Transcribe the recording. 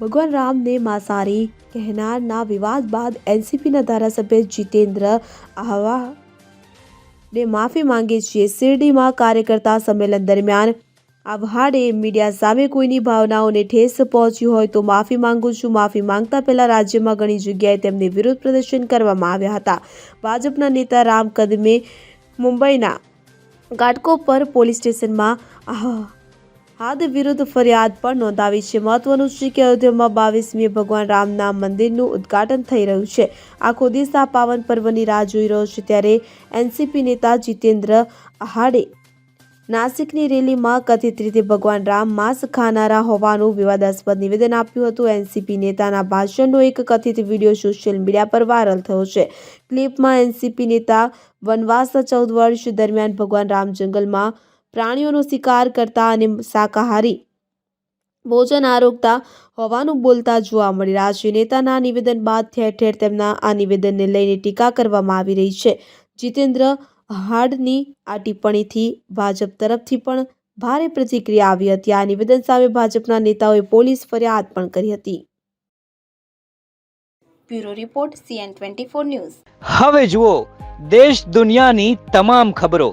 ભગવાન રામને માંસાહારી કહેનારના વિવાદ બાદ એનસીપીના ધારાસભ્ય જીતેન્દ્ર આહવા ને માફી માંગી છે શિરડીમાં કાર્યકર્તા સંમેલન દરમિયાન આભાડે મીડિયા સામે કોઈની ભાવનાઓને ઠેસ પહોંચી હોય તો માફી માંગુ છું. માફી માંગતા પહેલા રાજ્યમાં ઘણી જગ્યાએ તેમને વિરોધ પ્રદર્શન કરવામાં આવ્યા હતા. ભાજપના નેતા રામ કદમે મુંબઈના ઘાટકોપર પોલીસ સ્ટેશનમાં હાદ વિરુદ્ધ ફરિયાદ પણ નોંધાવી છે. મહત્વનું છે કે અયોધ્યામાં બાવીસમી ભગવાન રામના મંદિરનું ઉદ્ઘાટન થઈ રહ્યું છે. આખો દેશ આ પાવન પર્વની રાહ જોઈ રહ્યો છે ત્યારે એનસીપી નેતા જીતેન્દ્ર આહાડે નાસિકની રેલીમાં કથિત રીતે ભગવાન રામ માંસ ખાનારા હોવાનું વિવાદાસ્પદ નિવેદન આપ્યું હતું. એનસીપી નેતાના ભાષણનો એક કથિત વીડિયો સોશિયલ મીડિયા પર વાયરલ થયો છે. ક્લિપમાં એનસીપી નેતા વનવાસના ચૌદ વર્ષ દરમિયાન ભગવાન રામ જંગલમાં પ્રાણીઓનો શિકાર કરતા અને શાકાહારી ભોજન આરોગતા હોવાનું બોલતા જોવા મળી રહ્યા છે. નેતાના નિવેદન બાદ ઠેર ઠેર તેમના આ નિવેદનને લઈને ટીકા કરવામાં આવી રહી છે. જીતેન્દ્ર હાડની આ ટિપ્પણીથી ભાજપ તરફથી પણ ભારે પ્રતિક્રિયા આવી હતી. આ નિવેદન સામે ભાજપના નેતાઓએ પોલીસ ફરિયાદ પણ કરી હતી. Bureau report C N twenty four news. હવે જુઓ દેશ દુનિયાની તમામ ખબરો.